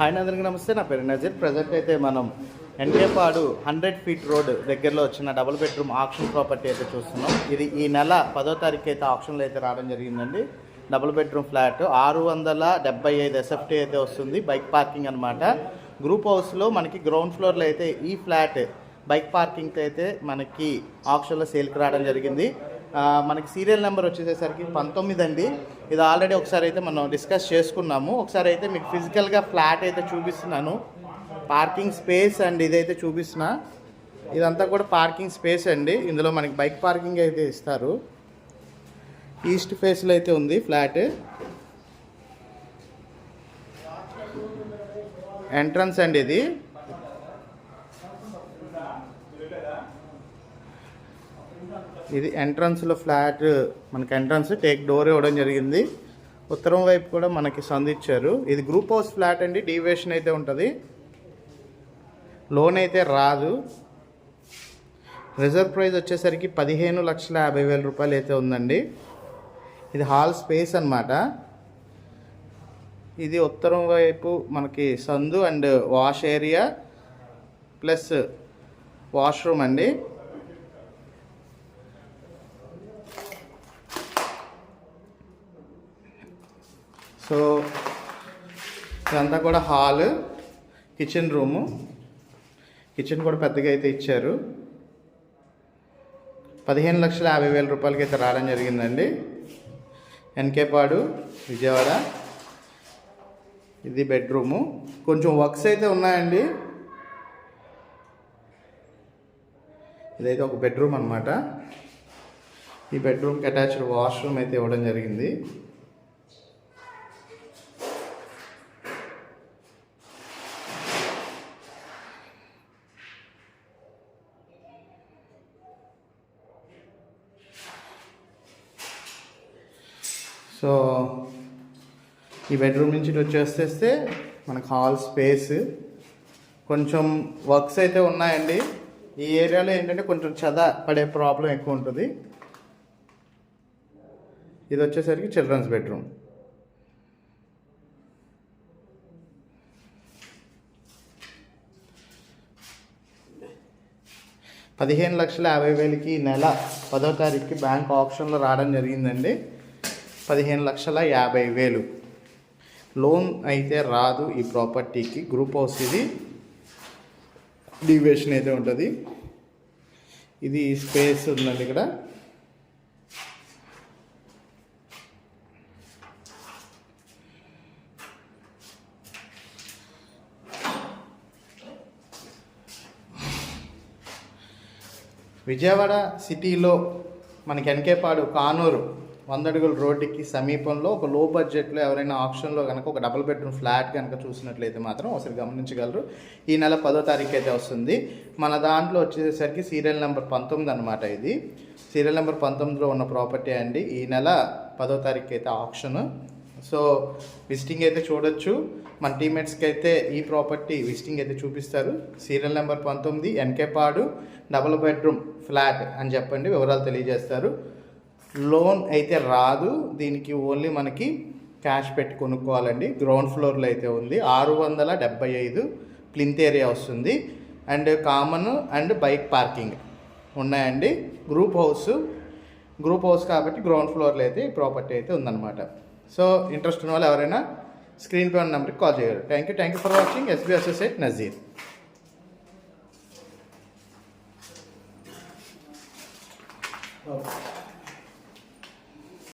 Hi అందరికీ నమస్తే నా పేరు నజీర్. ప్రజెంట్ అయితే మనం ఎన్కేపాడు హండ్రెడ్ ఫీట్ రోడ్ దగ్గరలో వచ్చిన డబుల్ బెడ్రూమ్ ఆప్షన్ ప్రాపర్టీ అయితే చూస్తున్నాం. ఇది ఈ నెల పదో తారీఖు అయితే ఆప్షన్లో అయితే రావడం జరిగిందండి. డబుల్ బెడ్రూమ్ ఫ్లాట్ ఆరు వందల డెబ్బై ఐదు ఎస్ఎఫ్టీ అయితే వస్తుంది బైక్ పార్కింగ్ అనమాట గ్రూప్ హౌస్లో మనకి గ్రౌండ్ ఫ్లోర్లో అయితే ఈ ఫ్లాట్ బైక్ పార్కింగ్కి అయితే మనకి ఆప్షన్లో సేల్కి రావడం జరిగింది. మనకి సీరియల్ నెంబర్ వచ్చేసేసరికి పంతొమ్మిది అండి. ఇది ఆల్రెడీ ఒకసారి అయితే మనం డిస్కస్ చేసుకున్నాము. ఒకసారి అయితే మీకు ఫిజికల్గా ఫ్లాట్ అయితే చూపిస్తున్నాను. పార్కింగ్ స్పేస్ అండ్ ఇదైతే చూపిస్తున్నా. ఇదంతా కూడా పార్కింగ్ స్పేస్ అండి. ఇందులో మనకి బైక్ పార్కింగ్ అయితే ఇస్తారు. ఈస్ట్ ఫేస్లో అయితే ఉంది ఫ్లాట్ ఎంట్రన్స్ అండి ఇది. ఇది ఎంట్రన్స్లో ఫ్లాట్ మనకి ఎంట్రన్స్ టేక్ డోర్ ఇవ్వడం జరిగింది. ఉత్తరం వైపు కూడా మనకి సందు ఇచ్చారు. ఇది గ్రూప్ హౌస్ ఫ్లాట్ అండి డీవేషన్ అయితే ఉంటుంది. లోన్ అయితే రాదు. రిజర్వ్ ప్రైస్ వచ్చేసరికి పదిహేను లక్షల యాభై వేల రూపాయలు అయితే ఉందండి. ఇది హాల్ స్పేస్ అన్నమాట. ఇది ఉత్తరం వైపు మనకి సందు and wash area plus washroom అండి. సో ఇదంతా కూడా హాల్ కిచెన్ రూము. కిచెన్ కూడా పెద్దగా అయితే ఇచ్చారు. పదిహేను లక్షల యాభై వేల రూపాయలకి అయితే రావడం జరిగిందండి. ఎన్కేపాడు విజయవాడ. ఇది బెడ్రూము. కొంచెం వర్క్స్ అయితే ఉన్నాయండి. ఇదైతే ఒక బెడ్రూమ్ అనమాట ఈ బెడ్రూమ్కి అటాచ్డ్ వాష్రూమ్ అయితే ఇవ్వడం జరిగింది. సో ఈ బెడ్రూమ్ నుంచి ఇటు వచ్చేస్తే మనకు హాల్ స్పేస్ కొంచెం వర్క్స్ అయితే ఉన్నాయండి. ఈ ఏరియాలో ఏంటంటే కొంచెం చద పడే ప్రాబ్లం ఎక్కువ ఉంటుంది. ఇది వచ్చేసరికి చిల్డ్రన్స్ బెడ్రూమ్ పదిహేను లక్షల యాభై వేలకి ఈ నెల పదో తారీఖుకి బ్యాంక్ ఆప్షన్లో రావడం జరిగిందండి. పదిహేను లక్షల యాభై వేలు. లోన్ అయితే రాదు ఈ ప్రాపర్టీకి. గ్రూప్ హౌస్ ఇది. డివేషన్ అయితే ఉంటుంది. ఇది స్పేస్ ఉందండి ఇక్కడ. విజయవాడ సిటీలో మనకి ఎన్కేపాడు కానూరు. వందడుగుల రోడ్డుకి సమీపంలో ఒక లో బడ్జెట్లో ఎవరైనా ఆప్షన్లో కనుక ఒక డబుల్ బెడ్రూమ్ ఫ్లాట్ కనుక చూసినట్లయితే మాత్రం ఒకసారి గమనించగలరు. ఈ నెల పదో తారీఖు అయితే వస్తుంది. మన దాంట్లో వచ్చేసరికి సీరియల్ నెంబర్ పంతొమ్మిది అనమాట ఇది. సీరియల్ నెంబర్ పంతొమ్మిదిలో ఉన్న ప్రాపర్టీ అండి. ఈ నెల పదో తారీఖు అయితే ఆప్షన్ సో విజిటింగ్ అయితే చూడొచ్చు. మన టీమేట్స్కి అయితే ఈ ప్రాపర్టీ విజిటింగ్ అయితే చూపిస్తారు. సీరియల్ నెంబర్ పంతొమ్మిది ఎన్కేపాడు డబుల్ బెడ్రూమ్ ఫ్లాట్ అని చెప్పండి వివరాలు తెలియజేస్తారు. లోన్ అయితే రాదు. దీనికి ఓన్లీ మనకి క్యాష్ పెట్టి కొనుక్కోవాలండి. గ్రౌండ్ ఫ్లోర్లో అయితే ఉంది. ఆరు వందల డెబ్బై ఐదు ప్లింత్ ఏరియా వస్తుంది. And common and bike parking ఉన్నాయండి. గ్రూప్ హౌస్ గ్రూప్ హౌస్ కాబట్టి గ్రౌండ్ ఫ్లోర్లో అయితే ఈ ప్రాపర్టీ అయితే ఉందన్నమాట. సో ఇంట్రెస్ట్ ఉన్న వాళ్ళు ఎవరైనా స్క్రీన్ పై ఉన్న నెంబర్కి కాల్ చేయగలరు thank you thank you for watching SB associate Nazeer